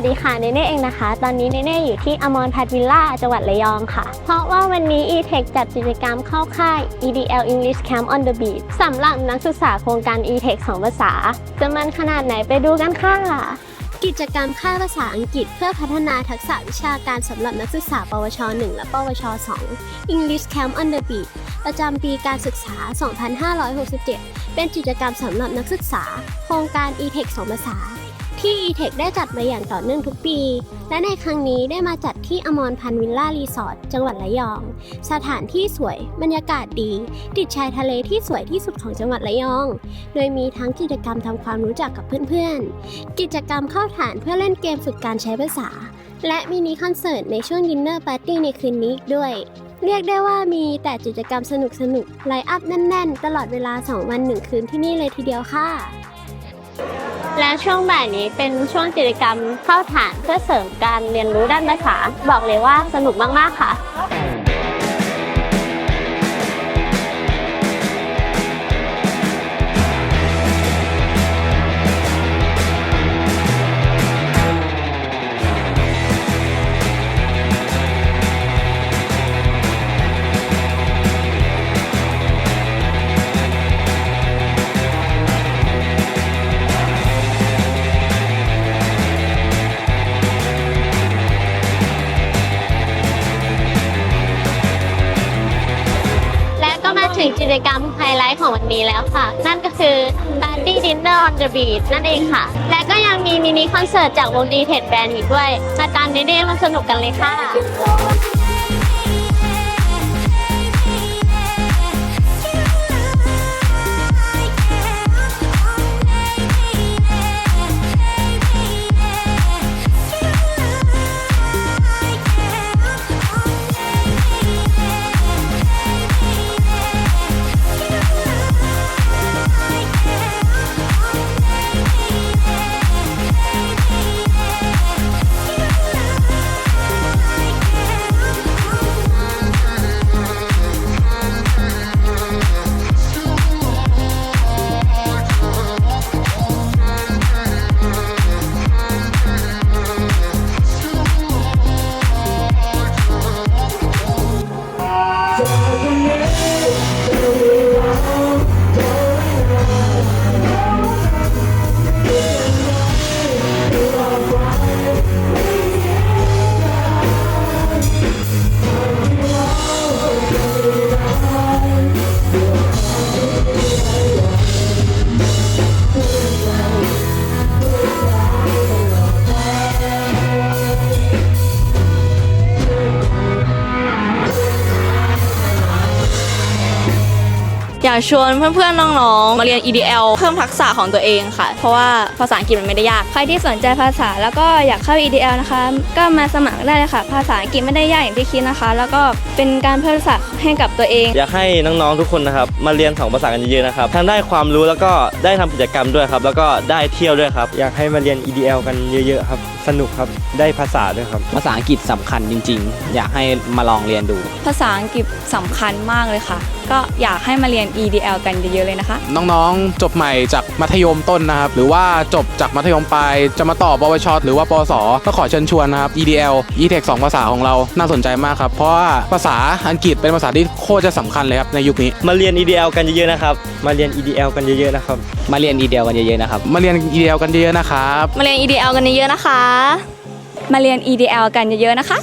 วัสดีค่ะเนเน่เองนะคะ ตอนนี้เนเน่อยู่ที่อมรพัทวิลล่าจังหวัดระยองค่ะ เพราะว่าวันนี้ e-tech จัดกิจกรรมเข้าค่าย EDL English Camp on the Beach สำหรับนักศึกษาโครงการ e-tech 2 ภาษา จะมันขนาดไหนไปดูกันค่ะ กิจกรรมค่ายภาษาอังกฤษเพื่อพัฒนาทักษะวิชาการสำหรับนักศึกษา ปวช 1 และ ปวช 2 English Camp on the Beach ประจำปีการศึกษา 2567 เป็นกิจกรรมสำหรับนักศึกษา โครงการ e-tech 2 ภาษา ที่ e-tech ได้จัดมาอย่างต่อเนื่องทุกปี และในครั้งนี้ได้มาจัดที่อมรพันวิลล่ารีสอร์ทจังหวัดระยอง สถานที่สวย บรรยากาศดี ติดชายทะเลที่สวยที่สุดของจังหวัดระยอง โดยมีทั้งกิจกรรมทำความรู้จักกับเพื่อนๆ กิจกรรมเข้าฐานเพื่อเล่นเกมฝึกการใช้ภาษา และมินิคอนเสิร์ตในช่วงดินเนอร์ปาร์ตี้ในคืนนี้ด้วยเรียกได้ว่ามีแต่กิจกรรมสนุกๆไลฟ์อัพแน่น ๆ ตลอดเวลา 2 วัน 1 คืนที่นี่เลยทีเดียวค่ะ และช่วงบ่ายนี้เป็นช่วงกิจกรรมเข้าฐานเพื่อเสริมการเรียนรู้ด้านภาษา บอกเลยว่าสนุกมาก ๆ ค่ะและ งกิจกรรมไฮไลท์ของวันนี้แล้วค่ะ นั่นก็คือ Party Dinner on the Beach นั่นเองค่ะ และก็ยังมีมินิคอนเสิร์ตจากวงดีเทดแบนด์อีกด้วย มาตามเด้ๆมาสนุกกันเลยค่ะ อยากชวนเพื่อนๆน้องๆมาเรียน EDL เพิ่มทักษะของตัวเองค่ะ เพราะว่าภาษาอังกฤษมันไม่ได้ยาก ใครที่สนใจภาษาแล้วก็อยากเข้า EDL นะคะ ก็มาสมัครได้เลยค่ะ ภาษาอังกฤษไม่ได้ยากอย่างที่คิดนะคะ แล้วก็เป็นการเพิ่มทักษะให้กับตัวเอง อยากให้น้องๆทุกคนนะครับมาเรียนสองภาษากันเยอะๆนะครับทั้งได้ความรู้แล้วก็ได้ทำกิจกรรมด้วยครับแล้วก็ได้เที่ยวด้วยครับอยากให้มาเรียน EDL กันเยอะๆครับสนุกครับได้ภาษาด้วยครับภาษาอังกฤษสำคัญจริง ๆ อยากให้มาลองเรียนดู ภาษาอังกฤษสำคัญมากเลยค่ะ ก็อยากให้มาเรียน EDL กันเยอะๆเลยนะคะ น้องๆ จบใหม่จากมัธยมต้นนะครับ หรือว่าจบจากมัธยมปลายจะมาต่อปวช หรือว่าปวส ก็ขอเชิญชวนนะครับ EDL e-tech 2 ภาษาของเราน่าสนใจมากครับ เพราะว่าภาษาอังกฤษเป็นภาษาที่โคตรจะสำคัญเลยครับในยุคนี้ มาเรียน EDL กันเยอะๆนะครับ มาเรียน EDL กันเยอะๆนะครับ มาเรียน EDL กันเยอะๆนะครับ มาเรียน EDL กันเยอะๆนะครับ มาเรียน EDL กันเยอะๆนะคะ มาเรียน EDL กันเยอะๆนะคะ